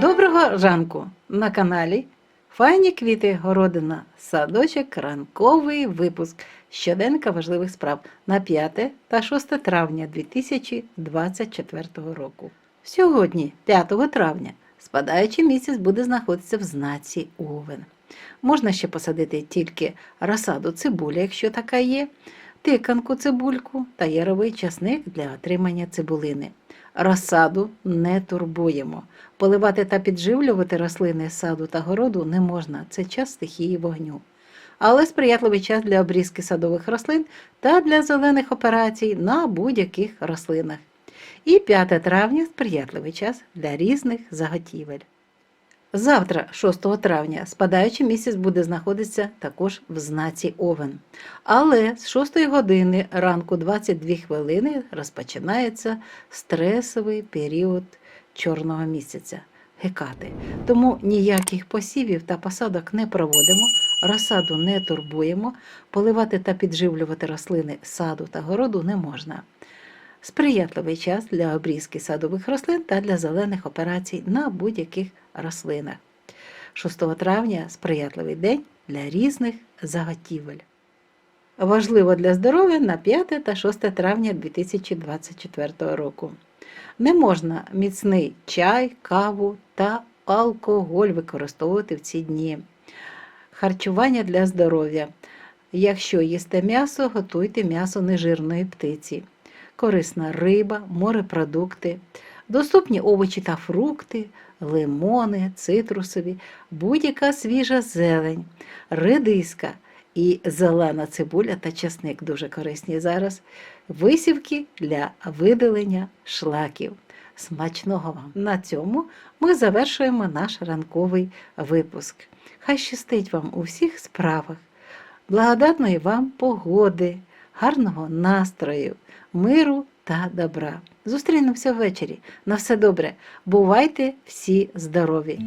Доброго ранку на каналі Файні квіти Городина, садочок, ранковий випуск щоденника важливих справ на 5 та 6 травня 2024 року. Сьогодні, 5 травня, спадаючий місяць буде знаходитися в знаці Овен. Можна ще посадити тільки розсаду цибулі, якщо така є, тиканку цибульку та яровий часник для отримання цибулини. Розсаду не турбуємо. Поливати та підживлювати рослини з саду та городу не можна, це час стихії вогню. Але сприятливий час для обрізки садових рослин та для зелених операцій на будь-яких рослинах. І 5 травня сприятливий час для різних заготівель. Завтра, 6 травня, спадаючий місяць буде знаходитися також в знаці Овен. Але з 6 години ранку 22 хвилини розпочинається стресовий період чорного місяця гекати. Тому ніяких посівів та посадок не проводимо, розсаду не турбуємо, поливати та підживлювати рослини саду та городу не можна. Сприятливий час для обрізки садових рослин та для зелених операцій на будь-яких рослинах. 6 травня сприятливий день для різних заготівель. Важливо для здоров'я на 5 та 6 травня 2024 року. Не можна міцний чай, каву та алкоголь використовувати в ці дні. Харчування для здоров'я. Якщо їсте м'ясо, готуйте м'ясо нежирної птиці, корисна риба, морепродукти, доступні овочі та фрукти, лимони, цитрусові, будь-яка свіжа зелень, редиска і зелена цибуля та часник дуже корисні зараз. Висівки для видалення шлаків. Смачного вам! На цьому ми завершуємо наш ранковий випуск. Хай щастить вам у всіх справах, благодатної вам погоди, гарного настрою, миру та добра. Зустрінемося ввечері. На все добре. Бувайте всі здорові!